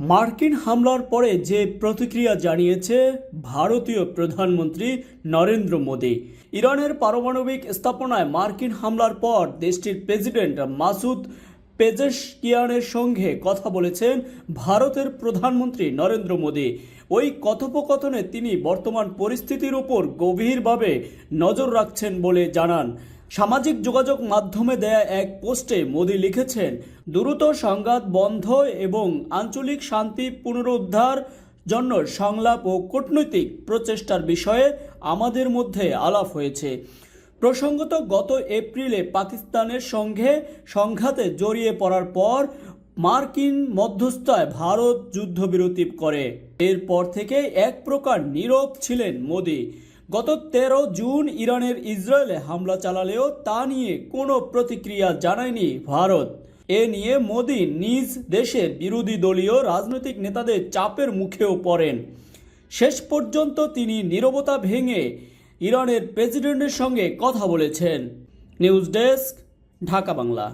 মার্কিন হামলার পরে যে প্রতিক্রিয়া জানিয়েছে ভারতীয় প্রধানমন্ত্রী নরেন্দ্র মোদী, ইরানের পারমাণবিক স্থাপনায় মার্কিন হামলার পর দেশটির প্রেসিডেন্ট মাসুদ পেজেশকিয়ানের সঙ্গে কথা বলেছেন ভারতের প্রধানমন্ত্রী নরেন্দ্র মোদী। ওই কথোপকথনে তিনি বর্তমান পরিস্থিতির উপর গভীরভাবে নজর রাখছেন বলে জানান। সামাজিক যোগাযোগ মাধ্যমে দেয়া এক পোস্টে মোদী লিখেছেন, দ্রুত সংঘাত বন্ধ এবং আঞ্চলিক শান্তি পুনরুদ্ধার জন্য সংলাপ ও কূটনৈতিক প্রচেষ্টার বিষয়ে আমাদের মধ্যে আলাপ হয়েছে। প্রসঙ্গত, গত এপ্রিলে পাকিস্তানের সঙ্গে সংঘাতে জড়িয়ে পড়ার পর মার্কিন মধ্যস্থায় ভারত যুদ্ধবিরতি করে। এরপর থেকে এক প্রকার নীরব ছিলেন মোদী। গত তেরো জুন ইরানের ইসরায়েলে হামলা চালালেও তা নিয়ে কোনো প্রতিক্রিয়া জানায়নি ভারত। এ নিয়ে মোদি নিজ দেশের বিরোধী দলীয় রাজনৈতিক নেতাদের চাপের মুখেও পড়েন। শেষ পর্যন্ত তিনি নীরবতা ভেঙে ইরানের প্রেসিডেন্টের সঙ্গে কথা বলেছেন। News desk, Dhaka Bangla.